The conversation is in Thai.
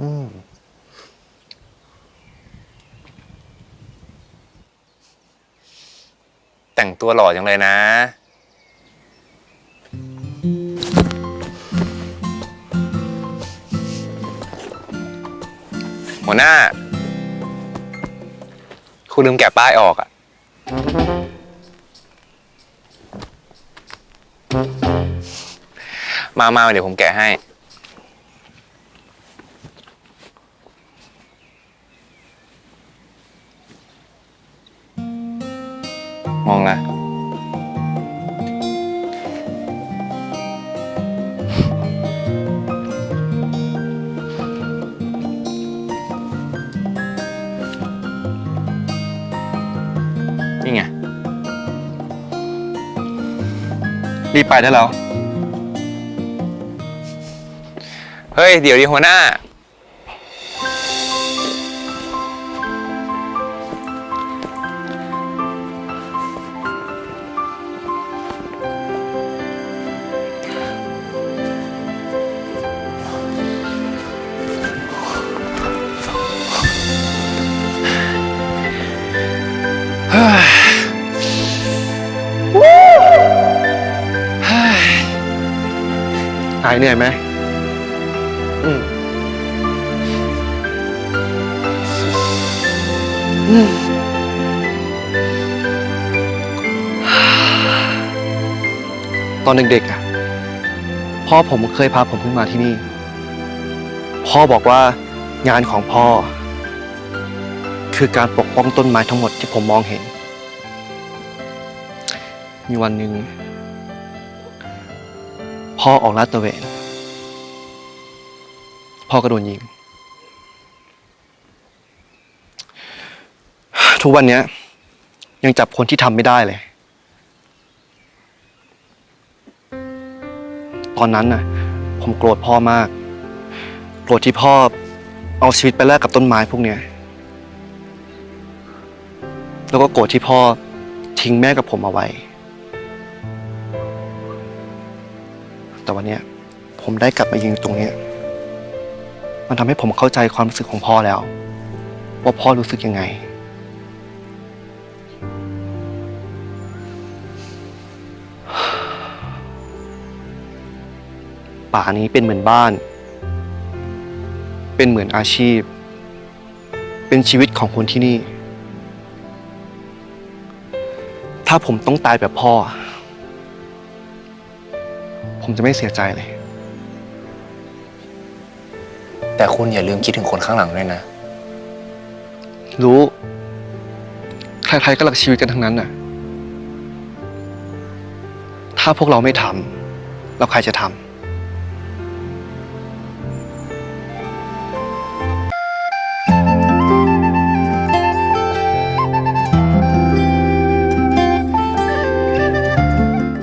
อืมแต่งตัวหล่อจังเลยนะ หัวหน้า คุณลืมแกะป้ายออกอะมามาเดี๋ยวผมแกะให้ มองนะนี่ไง รีบไปได้แล้ว เฮ้ย เดี๋ยวดีหัวหน้าายเหนื่อยไหมอืมอืมตอนเด็กๆอะพ่อผมเคยพาผมขึ้นมาที่นี่ พ่อบอกว่างานของพ่อ คือการปกป้องต้นไม้ทั้งหมดที่ผมมองเห็น มีวันหนึ่ง พ่อออกลาดตระเวน พ่อก็โดนยิง ทุกวันนี้ยยังจับคนที่ทำไม่ได้เลย ตอนนั้นน่ะ ผมโกรธพ่อมาก โกรธที่พ่อเอาชีวิตไปแลกกับต้นไม้พวกเนี้ย แล้วก็โกรธที่พ่อทิ้งแม่กับผมเอาไว้ แต่วันเนี้ยผมได้กลับมายืนตรงเนี้ยมันทำให้ผมเข้าใจความรู้สึกของพ่อแล้ว ว่าพ่อรู้สึกยังไง ป่านี้เป็นเหมือนบ้าน เป็นเหมือนอาชีพ เป็นชีวิตของคนที่นี่ ถ้าผมต้องตายแบบพ่อ ผมจะไม่เสียใจเลย แต่คุณอย่าลืมคิดถึงคนข้างหลังด้วยนะ รู้ ใครๆก็รักชีวิตกันทั้งนั้นน่ะ ถ้าพวกเราไม่ทำแล้วใครจะทำ